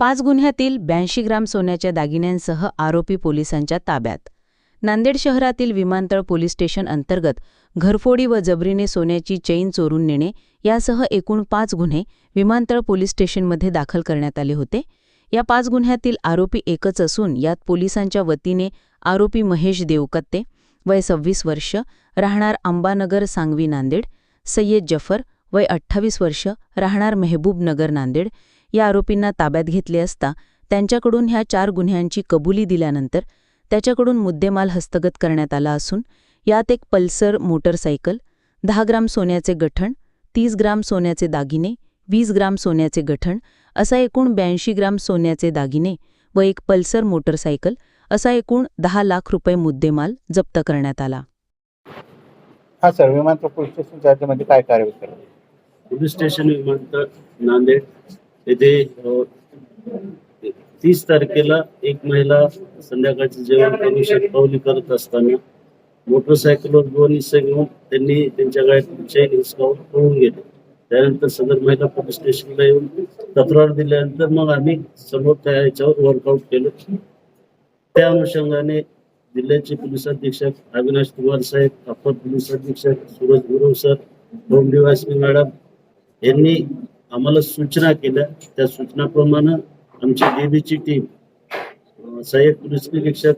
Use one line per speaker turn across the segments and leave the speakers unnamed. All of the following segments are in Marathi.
पाच गुन्ह्यातील ब्याऐंशी ग्राम सोन्याच्या दागिन्यांसह आरोपी पोलिसांच्या ताब्यात. नांदेड शहरातील विमानतळ पोलीस स्टेशन अंतर्गत घरफोडी व जबरीने सोन्याची चेन चोरून नेणे यासह एकूण पाच गुन्हे विमानतळ पोलीस स्टेशनमध्ये दाखल करण्यात आले होते. या पाच गुन्ह्यातील आरोपी एकच असून यात पोलिसांच्या वतीने आरोपी महेश देवकत्ते वय सव्वीस वर्ष राहणार अंबानगर सांगवी नांदेड सय्यद जफर वय अठ्ठावीस वर्ष राहणार मेहबूब नगर नांदेड या आरोपींना ताब्यात घेतले असता त्यांच्याकडून ह्या चार गुन्ह्यांची कबुली दिल्यानंतर त्याच्याकडून मुद्देमाल हस्तगत करण्यात आला असून यात एक पल्सर मोटरसायकल दहा ग्राम सोन्याचे गठण तीस ग्राम सोन्याचे दागिने वीस ग्राम सोन्याचे गठण असा एकूण ब्याऐंशी ग्राम सोन्याचे दागिने व एक पल्सर मोटरसायकल असा एकूण दहा लाख रुपये मुद्देमाल जप्त करण्यात आला.
हा सर विमानतळ पोलीस स्टेशन चार्जमध्ये काय कार्यवाही केलं
पोलीस स्टेशन विमानतळ नांदेड. येथे तीस तारखेला एक महिला संध्याकाळचे जेवण करू शतपावली करत असताना मोटरसायकलवर दोन हिस्से घेऊन त्यांनी त्यांच्या गाडीत चैन हिसकावून पळून गेले. त्यानंतर सदर महिला पोलीस स्टेशनला येऊन तक्रार दिल्यानंतर मग आम्ही समोर त्या याच्यावर वर्कआउट केलं. त्या अनुषंगाने जिल्ह्याचे पोलीस अधीक्षक अविनाश कुमार साहेब अप्पर पोलीस अधीक्षक सूरज गुरव सर डोंबिवासनी मॅडम यांनी आम्हाला सूचना केल्या. त्या सूचनाप्रमाणे आमची डेबीची टीम सहाय्यक पोलीस निरीक्षक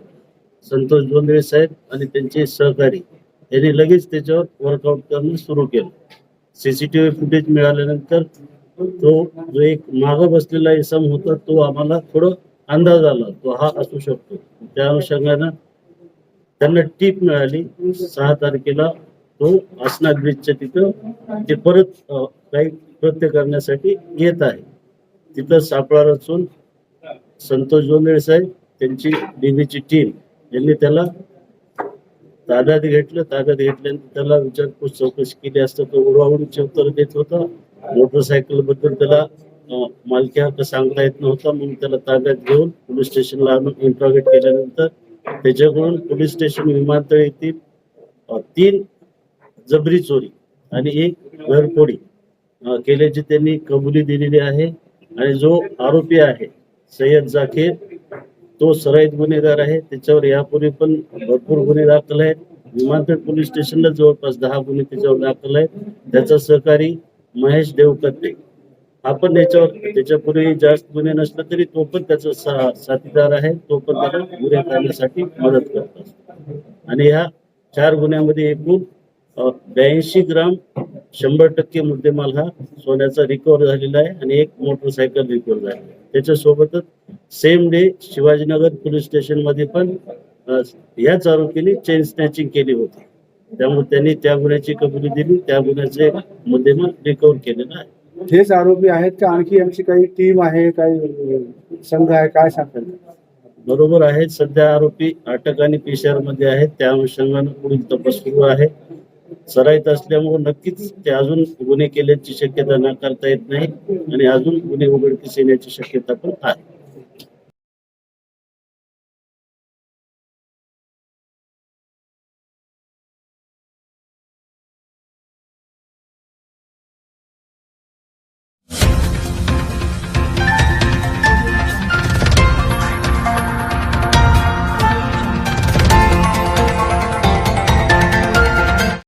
संतोष जोंदळे साहेब आणि त्यांचे सहकारी यांनी लगेच त्याच्यावर वर्कआउट करणं सुरू केलं. सीसीटीव्ही फुटेज मिळाल्यानंतर तो जो एक मागं बसलेला इसम होता तो आम्हाला थोडं अंदाज आला. तो हा असू शकतो. त्या अनुषंगानं त्यांना टीप मिळाली. सहा तारखेला तो आसना ब्रिजच्या तिथं ते परत काही कृत्य करण्यासाठी येत आहे. तिथं सापळा रचून संतोष जोंदळे साहेब त्यांची डीबीची टीम यांनी त्याला ताब्यात घेतलं. ताब्यात घेतल्यानंतर त्याला विचारपूस चौकशी केली असता तो उडवाउडीची उत्तर देत होता. मोटरसायकलबद्दल त्याला मालकी हक्क सांगता येत नव्हता. म्हणून त्याला ताब्यात घेऊन पोलीस स्टेशनला आणून इंट्रॉगेट केल्यानंतर त्याच्याकडून पोलीस स्टेशन विमानतळ येथील तीन जबरी चोरी आणि एक घरफोडी केल्याची त्यांनी कबुली दिलेली आहे आणि जो आरोपी आहे सय्यद जाकीर तो सराईत गुन्हेगार आहे. त्याच्यावर यापूर्वी पण भरपूर गुन्हे दाखल आहेत. विमानतळ पोलीस स्टेशनला जवळपास दहा गुन्हे त्याच्यावर दाखल आहेत. त्याचा सहकारी महेश देवकत्ते. हा पण त्याच्यावर त्याच्यापूर्वी जास्त गुन्हे नसला तरी तो पण त्याचा सा- साथीदार आहे. तो पण त्याला गुन्हे करण्यासाठी मदत करत. असतो आणि ह्या चार गुन्ह्यामध्ये एकूण ब्याऐंशी ग्राम शंभर टक्के मुद्देमाल हा सोन्याचा रिकवर झालेला आहे आणि एक मोटरसायकल रिकवर झाली आहे. त्याच्यासोबतच सेम डे शिवाजीनगर पोलीस स्टेशनमध्ये पण अ, याच आरोपीने चेन स्नॅचिंग केली होती. त्यामुळे त्यांनी त्या गुन्ह्याची कबुली दिली त्या गुन्ह्याचे मुद्देमाल रिकवर केलेला आहे.
हेच आरोपी आहेत का? आणखी आमची काही टीम आहे काही संघ आहे काय सांगतात
बरोबर आहे सध्या आरोपी अटक आणि पीसीआरमध्ये आहेत. त्या अनुषंगाने पुढील तपास सुरू आहे. सराईत असल्यामुळे नक्कीच ते अजून गुन्हे केल्याची शक्यता नाकारता येत नाही आणि अजून गुन्हे उघडकीस येण्याची शक्यता पण आहे.